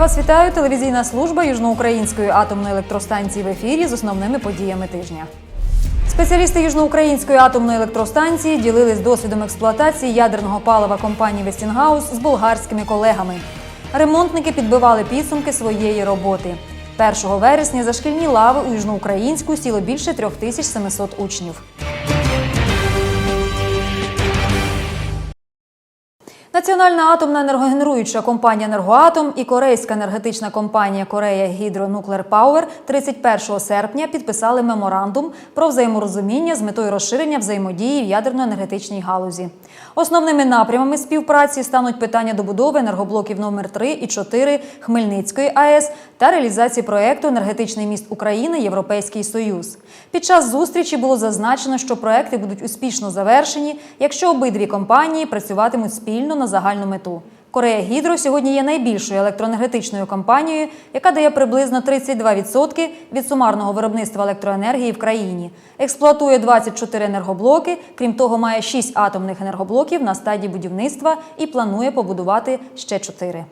Вас вітаю. Телевізійна служба Южноукраїнської атомної електростанції в ефірі з основними подіями тижня. Спеціалісти Южноукраїнської атомної електростанції ділились досвідом експлуатації ядерного палива компанії Вестінгаус з болгарськими колегами. Ремонтники підбивали підсумки своєї роботи. 1 вересня за шкільні лави у Южноукраїнську сіло більше 3700 учнів. Національна атомна енергогенеруюча компанія «Енергоатом» і корейська енергетична компанія «Корея Гідро Nuclear Power 31 серпня підписали меморандум про взаєморозуміння з метою розширення взаємодії в ядерно-енергетичній галузі. Основними напрямами співпраці стануть питання добудови енергоблоків номер 3 і 4 Хмельницької АЕС та реалізації проекту Енергетичний міст України Європейський Союз. Під час зустрічі було зазначено, що проекти будуть успішно завершені, якщо обидві компанії працюватимуть спільно на загальну мету. Корея Гідро сьогодні є найбільшою електроенергетичною компанією, яка дає приблизно 32% від сумарного виробництва електроенергії в країні. Експлуатує 24 енергоблоки. Крім того, має 6 атомних енергоблоків на стадії будівництва і планує побудувати ще 4.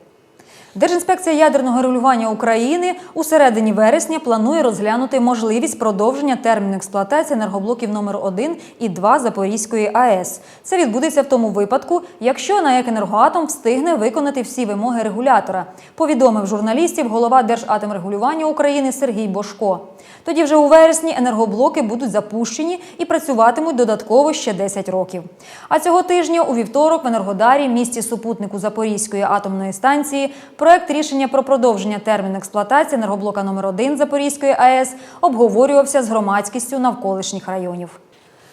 Держінспекція ядерного регулювання України у середині вересня планує розглянути можливість продовження терміну експлуатації енергоблоків номер 1 і 2 Запорізької АЕС. Це відбудеться в тому випадку, якщо НАЕК «Енергоатом» встигне виконати всі вимоги регулятора, повідомив журналістів голова Держатомрегулювання України Сергій Бошко. Тоді вже у вересні енергоблоки будуть запущені і працюватимуть додатково ще 10 років. А цього тижня у вівторок в Енергодарі, місті супутнику Запорізької атомної станції, проект рішення про продовження терміну експлуатації енергоблока номер 1 Запорізької АЕС обговорювався з громадськістю навколишніх районів.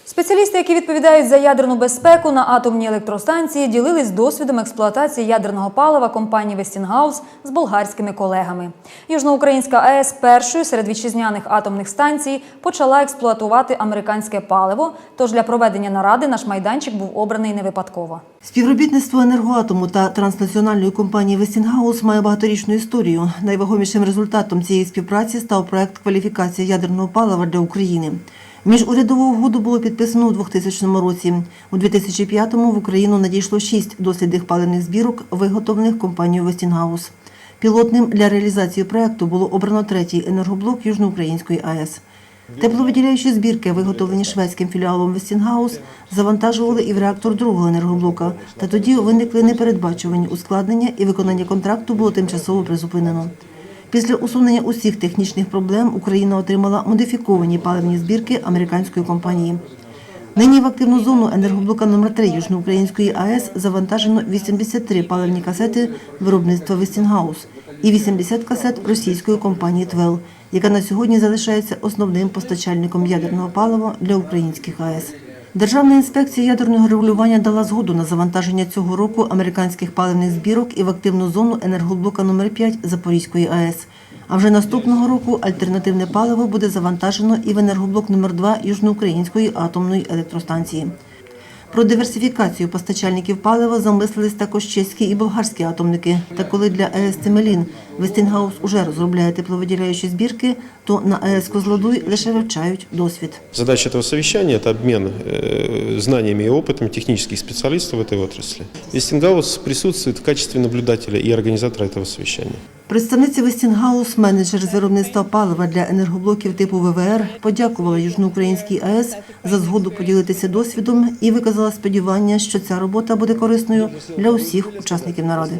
Спеціалісти, які відповідають за ядерну безпеку на атомній електростанції, ділились досвідом експлуатації ядерного палива компанії Вестінгаус з болгарськими колегами. Южноукраїнська АЕС першою серед вітчизняних атомних станцій почала експлуатувати американське паливо. Тож для проведення наради наш майданчик був обраний не випадково. Співробітництво енергоатому та транснаціональної компанії Вестінгаус має багаторічну історію. Найвагомішим результатом цієї співпраці став проект кваліфікації ядерного палива для України. Міжурядову угоду було підписано у 2000 році. У 2005-му в Україну надійшло шість дослідних паливних збірок, виготовлених компанією Вестінгаус. Пілотним для реалізації проекту було обрано третій енергоблок Южноукраїнської АЕС. Тепловиділяючі збірки, виготовлені шведським філіалом Вестінгаус, завантажували і в реактор другого енергоблока. Та тоді виникли непередбачувані ускладнення, і виконання контракту було тимчасово призупинено. Після усунення усіх технічних проблем Україна отримала модифіковані паливні збірки американської компанії. Нині в активну зону енергоблока номер 3 Южноукраїнської АЕС завантажено 83 паливні касети виробництва Вестінгаус і 80 касет російської компанії Твел, яка на сьогодні залишається основним постачальником ядерного палива для українських АЕС. Державна інспекція ядерного регулювання дала згоду на завантаження цього року американських паливних збірок і в активну зону енергоблока номер 5 Запорізької АЕС. А вже наступного року альтернативне паливо буде завантажено і в енергоблок номер 2 Южноукраїнської атомної електростанції. Про диверсифікацію постачальників палива замислились також чеські і болгарські атомники. Та коли для АЕС Темелін Вестінгаус уже розробляє тепловиділяючі збірки, то на АЕС Козлодуй лише вивчають досвід. Задача этого совещания – это обмен э, знаниями и опытом технических специалистов в этой отрасли. Вестингаус присутствует в качестве наблюдателя и организатора этого совещания. Представниця Вестінгаус, менеджер з виробництва палива для енергоблоків типу ВВР, подякувала Южноукраїнській АЕС за згоду поділитися досвідом і виказала сподівання, що ця робота буде корисною для усіх учасників наради.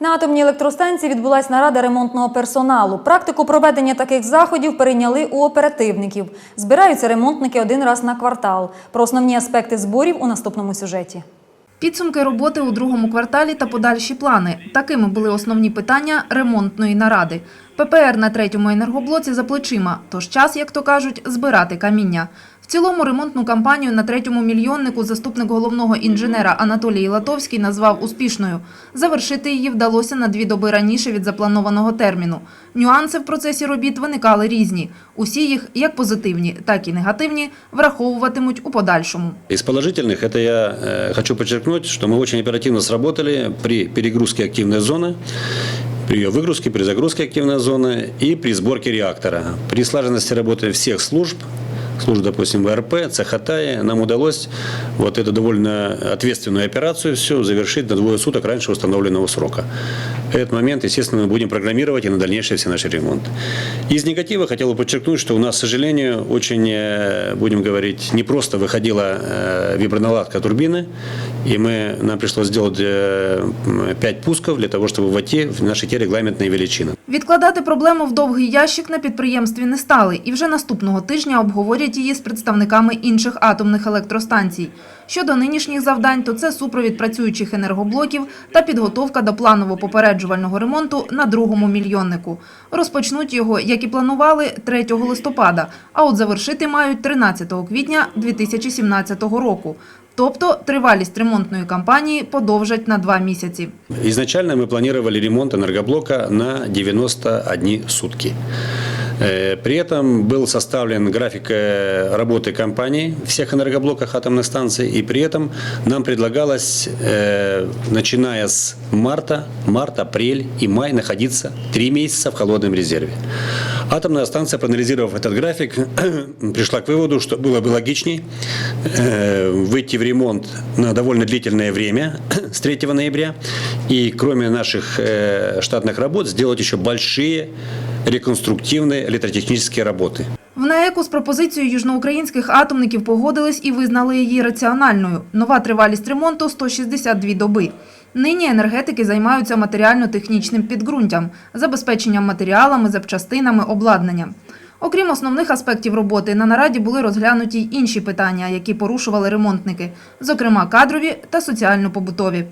На атомній електростанції відбулася нарада ремонтного персоналу. Практику проведення таких заходів перейняли у оперативників. Збираються ремонтники один раз на квартал. Про основні аспекти зборів у наступному сюжеті. Підсумки роботи у другому кварталі та подальші плани. Такими були основні питання ремонтної наради. ППР на третьому енергоблоці за плечима, тож час, як то кажуть, збирати каміння В цілому ремонтну кампанію на третьому мільйоннику заступник головного інженера Анатолій Латовський назвав успішною. Завершити її вдалося на дві доби раніше від запланованого терміну. Нюанси в процесі робіт виникали різні. Усі їх, як позитивні, так і негативні, враховуватимуть у подальшому. Из положительных, это я э, хочу подчеркнуть, что мы очень оперативно сработали при перегрузке активной зоны, при ее выгрузке, при загрузке активной зоны и при сборке реактора. При слаженности работы всех служб служат, допустим, в РП, Цехотае, нам удалось вот эту довольно ответственную операцию все завершить на двое суток раньше установленного срока. Этот момент, естественно, мы будем программировать и на дальнейшие все наши ремонты. Из негатива хотел бы подчеркнуть, что у нас, к сожалению, очень, э, будем говорить, не просто выходила э, виброналадка турбины, и мы, нам пришлось сделать 5 пусков для того, чтобы войти в наши те регламентные величины. Відкладати проблему в довгий ящик на підприємстві не стали і вже наступного тижня обговорять її з представниками інших атомних електростанцій. Щодо нинішніх завдань, то це супровід працюючих енергоблоків та підготовка до планово-попереджувального ремонту на другому мільйоннику. Розпочнуть його, як і планували, 3 листопада, а от завершити мають 13 квітня 2017 року. Тобто тривалість ремонтної кампанії подовжать на два місяці. Ізначально ми планували ремонт енергоблока на 91 сутки. Э, При этом был составлен график э, работы компании всех энергоблоках атомных станций, и при этом нам предлагалось, э, начиная с марта, март, апрель и май, находиться три месяца в холодном резерве. Атомная станция, проанализировав этот график, пришла к выводу, что было бы логичней выйти в ремонт на довольно длительное время с 3 ноября и кроме наших штатных работ сделать еще большие реконструктивные электротехнические работы. В НАЕКу з пропозицією южноукраїнських атомників погодились і визнали її раціональною. Нова тривалість ремонту – 162 доби. Нині енергетики займаються матеріально-технічним підґрунтям, забезпеченням матеріалами, запчастинами, обладнанням. Окрім основних аспектів роботи, на нараді були розглянуті й інші питання, які порушували ремонтники, зокрема кадрові та соціально-побутові.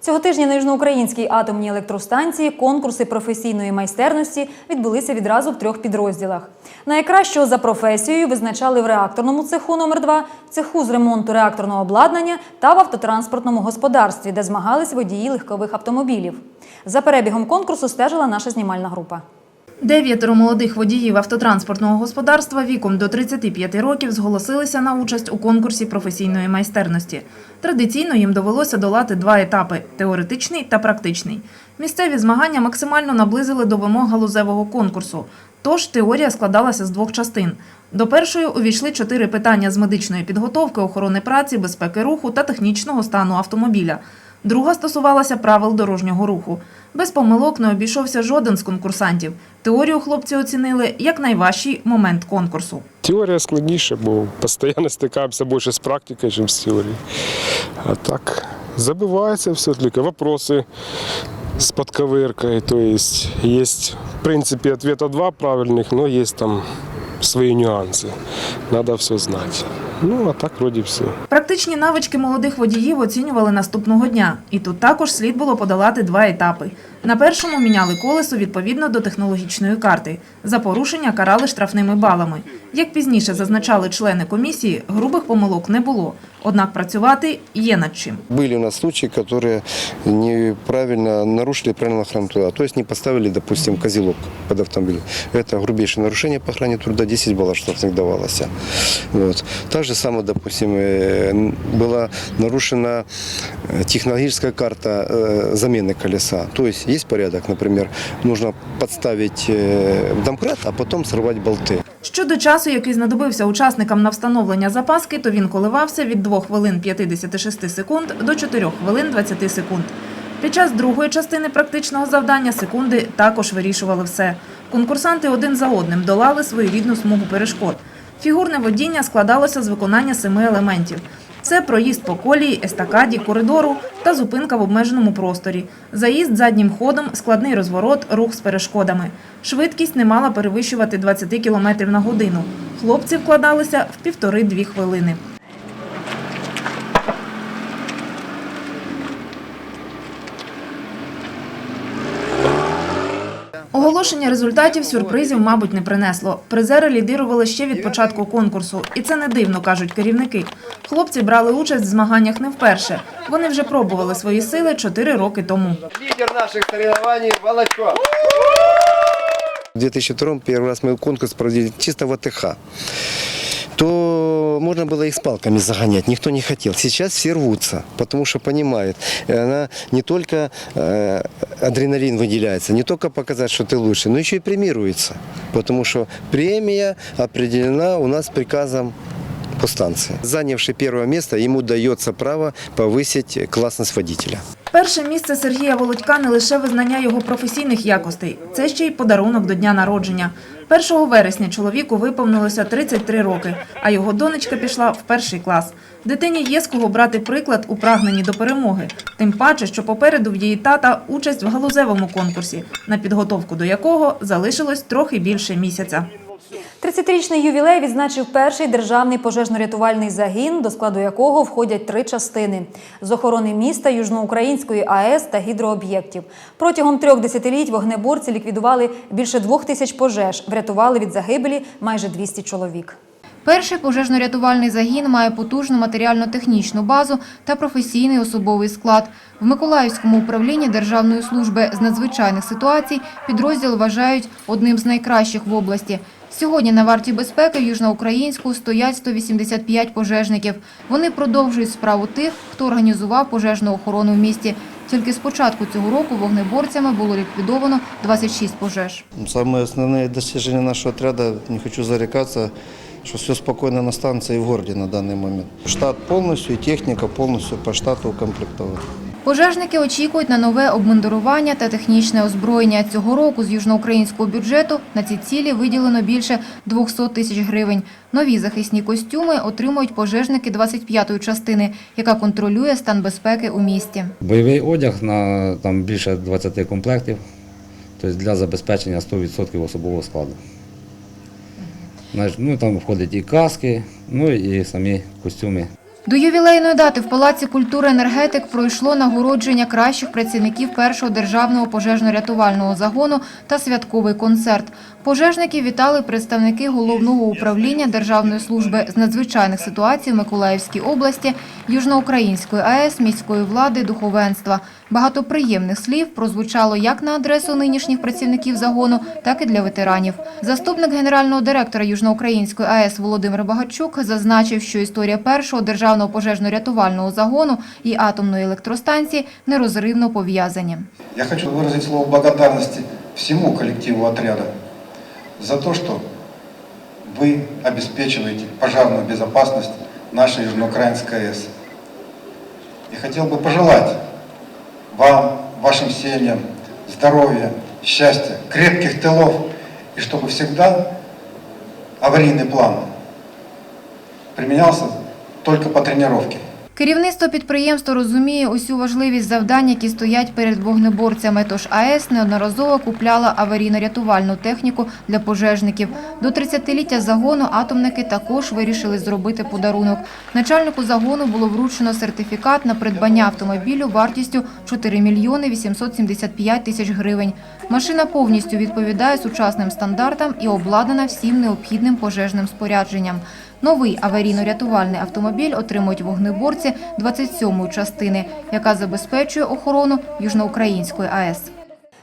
Цього тижня на Южноукраїнській атомній електростанції конкурси професійної майстерності відбулися відразу в трьох підрозділах. Найкращого за професією визначали в реакторному цеху номер 2 цеху з ремонту реакторного обладнання та в автотранспортному господарстві, де змагались водії легкових автомобілів. За перебігом конкурсу стежила наша знімальна група. Дев'ятеро молодих водіїв автотранспортного господарства віком до 35 років зголосилися на участь у конкурсі професійної майстерності. Традиційно їм довелося долати два етапи – теоретичний та практичний. Місцеві змагання максимально наблизили до вимог галузевого конкурсу. Тож теорія складалася з двох частин. До першої увійшли чотири питання з медичної підготовки, охорони праці, безпеки руху та технічного стану автомобіля. Друга стосувалася правил дорожнього руху. Без помилок не обійшовся жоден з конкурсантів. Теорію хлопці оцінили як найважчий момент конкурсу. Теорія складніша, бо постійно стикаємося більше з практикою, ніж з теорією. А так, забиваються все-таки вопроси з подковыркой. То есть, есть, в принципе, ответа два правильных, но есть там свои нюанси. Треба все знати. Ну, а так вроді все. Практичні навички молодих водіїв оцінювали наступного дня. І тут також слід було подолати два етапи. На першому міняли колесо відповідно до технологічної карти. За порушення карали штрафними балами. Як пізніше зазначали члени комісії, грубих помилок не було. Однак працювати є над чим. Были у нас случаи, которые неправильно нарушили правила охраны труда. То есть не поставили, допустим, козелок под автомобиль. Это грубейшее нарушение по охране труда, 10 баллов штрафных давалось. Вот. Так же самое, допустим, э, была нарушена э, технологическая карта э, замены колеса. То есть порядок, например, нужно подставить э, домкрат, а потом сорвать болты. Щодо часу, який знадобився учасникам на встановлення запаски, то він коливався від 2 хвилин 56 секунд до 4 хвилин 20 секунд. Під час другої частини практичного завдання секунди також вирішували все. Конкурсанти один за одним долали своєрідну смугу перешкод. Фігурне водіння складалося з виконання семи елементів. Це проїзд по колії, естакаді, коридору та зупинка в обмеженому просторі, заїзд заднім ходом, складний розворот, рух з перешкодами. Швидкість не мала перевищувати 20 км на годину. Хлопці вкладалися в півтори-дві хвилини. Оголошення результатів сюрпризів, мабуть, не принесло. Призери лідирували ще від початку конкурсу, і це не дивно, кажуть керівники. Хлопці брали участь в змаганнях не вперше. Вони вже пробували свої сили чотири роки тому. Лідер наших соревнований Волочко. В 2002 первый раз мы конкурс проводили чисто в АТХ то можно было их с палками загонять. Никто не хотел. Сейчас все рвутся, потому что понимают. И она не только э, адреналин выделяется, не только показать, что ты лучше, но еще и премируется. Потому что премия определена у нас приказом по станции. Занявший первое место, ему дается право повысить классность водителя. Перше місце Сергія Володька не лише визнання його професійних якостей, це ще й подарунок до дня народження. 1 вересня чоловіку виповнилося 33 роки, а його донечка пішла в перший клас. Дитині є з кого брати приклад у прагненні до перемоги. Тим паче, що попереду в її тата участь в галузевому конкурсі, на підготовку до якого залишилось трохи більше місяця. 30-річний ювілей відзначив перший державний пожежно-рятувальний загін, до складу якого входять три частини з охорони міста, Южноукраїнської АЕС та гідрооб'єктів. Протягом трьох десятиліть вогнеборці ліквідували більше двох тисяч пожеж, врятували від загибелі майже 200 чоловік. Перший пожежно-рятувальний загін має потужну матеріально-технічну базу та професійний особовий склад. В Миколаївському управлінні Державної служби з надзвичайних ситуацій підрозділ вважають одним з найкращих в області. Сьогодні на варті безпеки в Южноукраїнську стоять 185 пожежників. Вони продовжують справу тих, хто організував пожежну охорону в місті. Тільки з початку цього року вогнеборцями було ліквідовано 26 пожеж. Самые основные достижения нашего отряда, не хочу зарекаться, что все спокойно на станции и в городе на данный момент. Штат полностью и техника полностью по штату укомплектована. Пожежники очікують на нове обмундирування та технічне озброєння. Цього року з южноукраїнського бюджету на ці цілі виділено більше 200 тисяч гривень. Нові захисні костюми отримують пожежники 25-ї частини, яка контролює стан безпеки у місті. Бойовий одяг на там більше 20 комплектів, тобто для забезпечення 100% особового складу. Ну, там входять і каски, ну і самі костюми. До ювілейної дати в Палаці культури енергетик пройшло нагородження кращих працівників першого державного пожежно-рятувального загону та святковий концерт. Пожежників вітали представники головного управління Державної служби з надзвичайних ситуацій в Миколаївській області, Южноукраїнської АЕС, міської влади, духовенства. Багато приємних слів прозвучало як на адресу нинішніх працівників загону, так і для ветеранів. Заступник генерального директора Южноукраїнської АЕС Володимир Багачук зазначив, що історія першого державного пожежно-рятувального загону і атомної електростанції нерозривно пов'язані. Я хочу выразить слово благодарности всему коллективу отряда за то, что вы обеспечиваете пожарную безопасность нашей Южноукраинской АЭС. И хотел бы пожелать вам, вашим семьям здоровья, счастья, крепких тылов, и чтобы всегда аварийный план применялся только по тренировке. Керівництво підприємства розуміє усю важливість завдань, які стоять перед вогнеборцями. Тож АЕС неодноразово купляла аварійно-рятувальну техніку для пожежників. До 30-ліття загону атомники також вирішили зробити подарунок. Начальнику загону було вручено сертифікат на придбання автомобілю вартістю 4 мільйони 875 тисяч гривень. Машина повністю відповідає сучасним стандартам і обладнана всім необхідним пожежним спорядженням. Новий аварійно-рятувальний автомобіль отримують вогнеборці 27-ї частини, яка забезпечує охорону Южноукраїнської АЕС.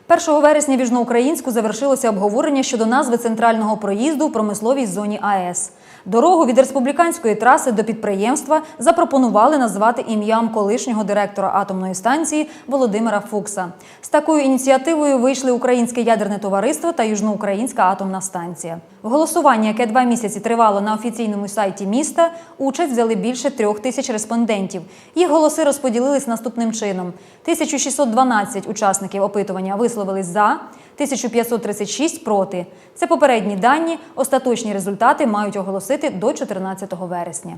1 вересня в Южноукраїнську завершилося обговорення щодо назви центрального проїзду в промисловій зоні АЕС. Дорогу від республіканської траси до підприємства запропонували назвати ім'ям колишнього директора атомної станції Володимира Фукса. З такою ініціативою вийшли Українське ядерне товариство та Южноукраїнська атомна станція. В голосуванні, яке два місяці тривало на офіційному сайті міста, участь взяли більше трьох тисяч респондентів. Їх голоси розподілились наступним чином: 1612 учасників опитування висловились за. 1536 проти. Це попередні дані. Остаточні результати мають оголосити до 14 вересня.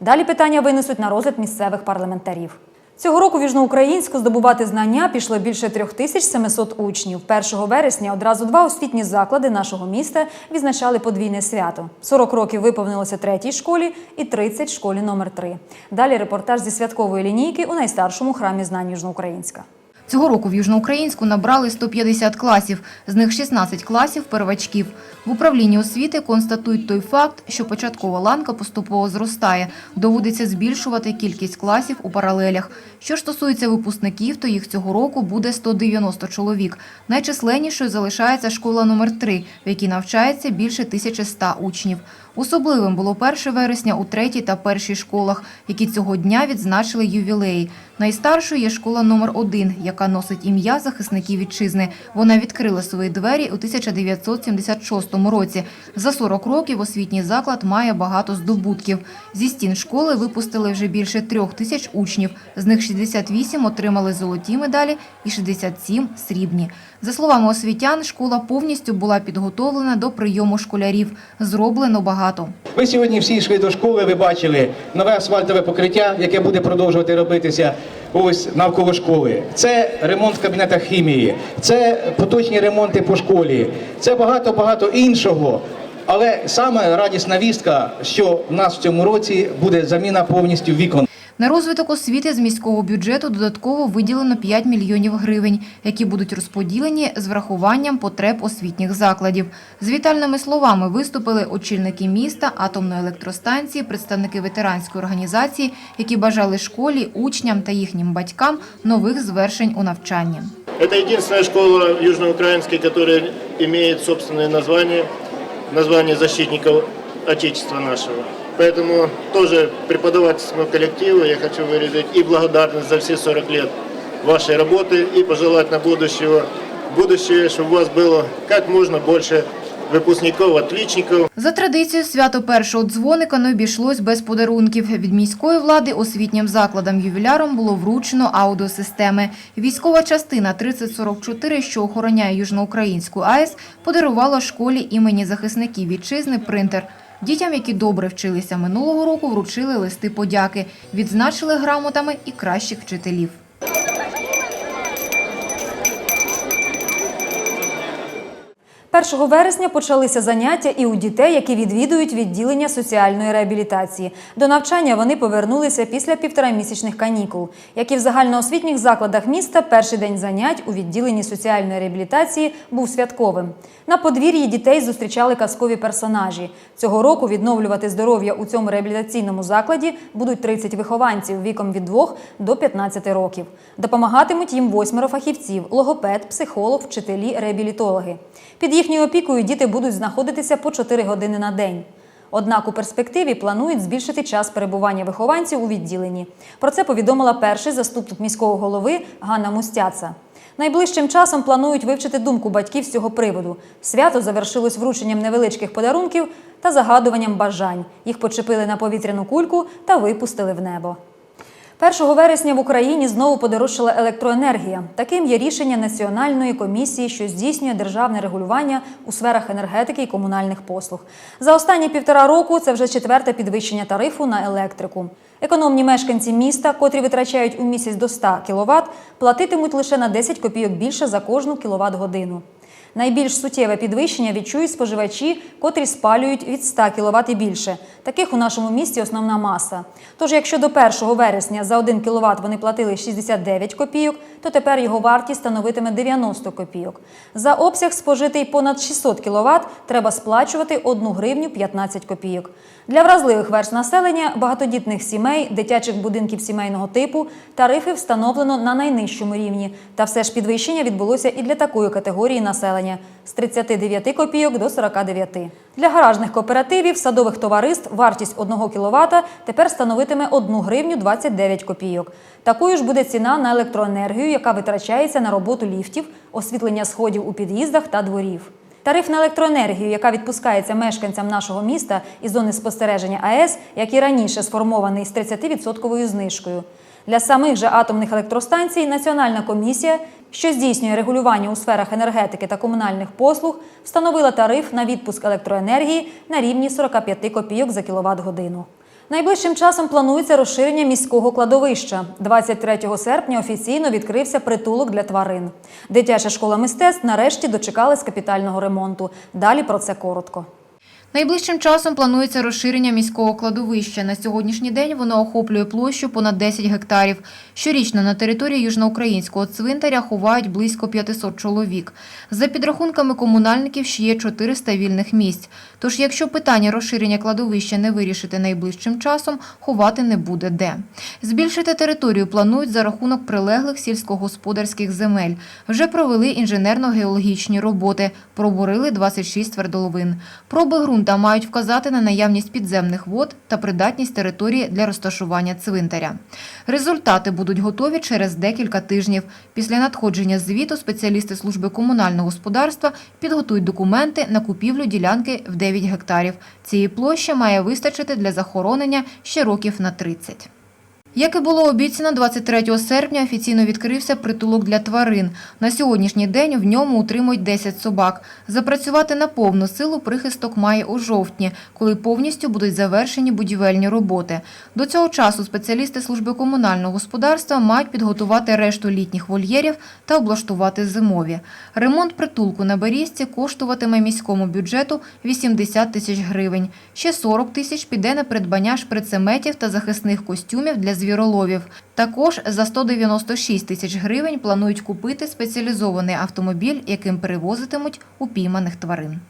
Далі питання винесуть на розгляд місцевих парламентарів. Цього року в Южноукраїнську здобувати знання пішло більше 3700 учнів. 1 вересня одразу два освітні заклади нашого міста відзначали подвійне свято. 40 років виповнилося третій школі і 30 школі номер 3 Далі репортаж зі святкової лінійки у найстаршому храмі знань Южноукраїнська. Цього року в Южноукраїнську набрали 150 класів, з них 16 класів первачків. В управлінні освіти констатують той факт, що початкова ланка поступово зростає. Доводиться збільшувати кількість класів у паралелях. Що стосується випускників, то їх цього року буде 190 чоловік. Найчисленнішою залишається школа номер 3 в якій навчається більше 1100 учнів. Особливим було 1 вересня у третій та першій школах, які цього дня відзначили ювілеї. Найстаршою є школа номер 1 яка носить ім'я захисників вітчизни. Вона відкрила свої двері у 1976 році. За 40 років освітній заклад має багато здобутків. Зі стін школи випустили вже більше трьох тисяч учнів. З них 68 отримали золоті медалі і 67 – срібні. За словами освітян, школа повністю була підготовлена до прийому школярів. Зроблено багато. Ви сьогодні всі йшли до школи, ви бачили нове асфальтове покриття, яке буде продовжувати робитися ось навколо школи. Це ремонт в кабінетах хімії, це поточні ремонти по школі, це багато-багато іншого. Але саме радісна вістка, що в нас в цьому році буде заміна повністю вікон. На розвиток освіти з міського бюджету додатково виділено 5 мільйонів гривень, які будуть розподілені з врахуванням потреб освітніх закладів. З вітальними словами виступили очільники міста, атомної електростанції, представники ветеранської організації, які бажали школі, учням та їхнім батькам нових звершень у навчанні. Это единственная школа в Южноукраинске, которая имеет собственное название, название защитников Отечества нашего. Поэтому тоже преподавательскому коллективу я хочу выразить и благодарность за все 40 лет вашей работы и пожелать на будущего, будущее, чтобы у вас было как можно больше выпускников, отличников, За традицією, свято першого дзвоника не обійшлось без подарунків. Від міської влади освітнім закладам ювілярам було вручено аудіосистеми. Військова частина 3044, що охороняє Южноукраїнську АЕС, подарувала школі імені захисників вітчизни принтер. Дітям, які добре вчилися минулого року, вручили листи подяки, відзначили грамотами і кращих вчителів. 1 вересня почалися заняття і у дітей, які відвідують відділення соціальної реабілітації. До навчання вони повернулися після півторамісячних канікул. Як і в загальноосвітніх закладах міста, перший день занять у відділенні соціальної реабілітації був святковим. На подвір'ї дітей зустрічали казкові персонажі. Цього року відновлювати здоров'я у цьому реабілітаційному закладі будуть 30 вихованців віком від 2 до 15 років. Допомагатимуть їм восьмеро фахівців: логопед, психолог, вчителі, реабілітологи. Під їхньою опікою діти будуть знаходитися по 4 години на день. Однак у перспективі планують збільшити час перебування вихованців у відділенні. Про це повідомила перший заступник міського голови Ганна Мустяца. Найближчим часом планують вивчити думку батьків з цього приводу. Свято завершилось врученням невеличких подарунків та загадуванням бажань. Їх почепили на повітряну кульку та випустили в небо. 1 вересня в Україні знову подорожчала електроенергія. Таким є рішення Національної комісії, що здійснює державне регулювання у сферах енергетики і комунальних послуг. За останні півтора року це вже четверте підвищення тарифу на електрику. Економні мешканці міста, котрі витрачають у місяць до 100 кВт, платитимуть лише на 10 копійок більше за кожну кВт годину. Найбільш суттєве підвищення відчують споживачі, котрі спалюють від 100 кВт і більше. Таких у нашому місті основна маса. Тож, якщо до 1 вересня за 1 кВт вони платили 69 копійок, то тепер його вартість становитиме 90 копійок. За обсяг спожитий понад 600 кВт треба сплачувати 1 гривню 15 копійок. Для вразливих верст населення, багатодітних сімей, дитячих будинків сімейного типу тарифи встановлено на найнижчому рівні. Та все ж підвищення відбулося і для такої категорії населення з 39 копійок до 49. Для гаражних кооперативів, садових товариств вартість 1 кВт тепер становитиме 1 гривню 29 копійок. Такою ж буде ціна на електроенергію, яка витрачається на роботу ліфтів, освітлення сходів у під'їздах та дворів. Тариф на електроенергію, яка відпускається мешканцям нашого міста із зони спостереження АЕС, як і раніше сформований з 30% знижкою. Для самих же атомних електростанцій Національна комісія, що здійснює регулювання у сферах енергетики та комунальних послуг, встановила тариф на відпуск електроенергії на рівні 45 копійок за кіловат годину. Найближчим часом планується розширення міського кладовища. 23 серпня офіційно відкрився притулок для тварин. Дитяча школа мистецтв нарешті дочекалась капітального ремонту. Далі про це коротко. Найближчим часом планується розширення міського кладовища. На сьогоднішній день воно охоплює площу понад 10 гектарів. Щорічно на території южноукраїнського цвинтаря ховають близько 500 чоловік. За підрахунками комунальників ще є 400 вільних місць. Тож, якщо питання розширення кладовища не вирішити найближчим часом, ховати не буде де. Збільшити територію планують за рахунок прилеглих сільськогосподарських земель. Вже провели інженерно-геологічні роботи, пробурили 26 твердоловин. Проби ґрунту ґрунта мають вказати на наявність підземних вод та придатність території для розташування цвинтаря. Результати будуть готові через декілька тижнів. Після надходження звіту спеціалісти служби комунального господарства підготують документи на купівлю ділянки в 9 гектарів. Цієї площі має вистачити для захоронення ще років на 30. Як і було обіцяно, 23 серпня офіційно відкрився притулок для тварин. На сьогоднішній день в ньому утримують 10 собак. Запрацювати на повну силу прихисток має у жовтні, коли повністю будуть завершені будівельні роботи. До цього часу спеціалісти служби комунального господарства мають підготувати решту літніх вольєрів та облаштувати зимові. Ремонт притулку на Берізці коштуватиме міському бюджету 80 тисяч гривень. Ще 40 тисяч піде на придбання шприцеметів та захисних костюмів для звіроловів. Також за 196 тисяч гривень планують купити спеціалізований автомобіль, яким перевозитимуть упійманих тварин.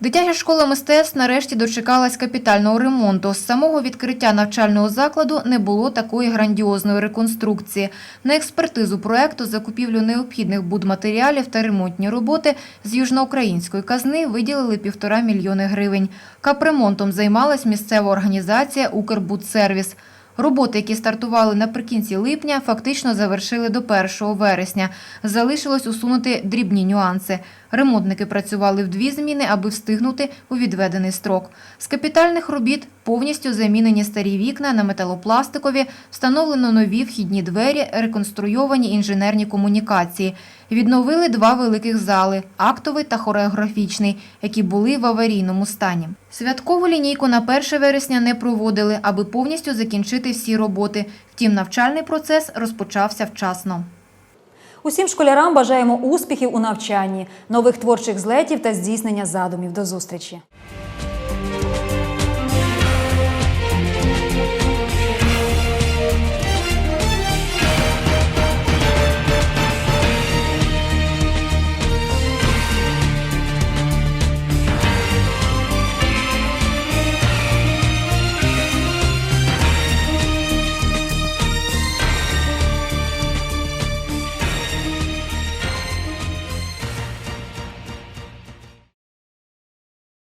Дитяча школа мистецтв нарешті дочекалась капітального ремонту. З самого відкриття навчального закладу не було такої грандіозної реконструкції. На експертизу проекту, закупівлю необхідних будматеріалів та ремонтні роботи з южноукраїнської казни виділили півтора мільйони гривень. Капремонтом займалась місцева організація «Укрбудсервіс». Роботи, які стартували наприкінці липня, фактично завершили до 1 вересня. Залишилось усунути дрібні нюанси. Ремонтники працювали в дві зміни, аби встигнути у відведений строк. З капітальних робіт повністю замінені старі вікна на металопластикові, встановлено нові вхідні двері, реконструйовані інженерні комунікації. Відновили два великих зали – актовий та хореографічний, які були в аварійному стані. Святкову лінійку на 1 вересня не проводили, аби повністю закінчити всі роботи. Втім, навчальний процес розпочався вчасно. Усім школярам бажаємо успіхів у навчанні, нових творчих злетів та здійснення задумів. До зустрічі!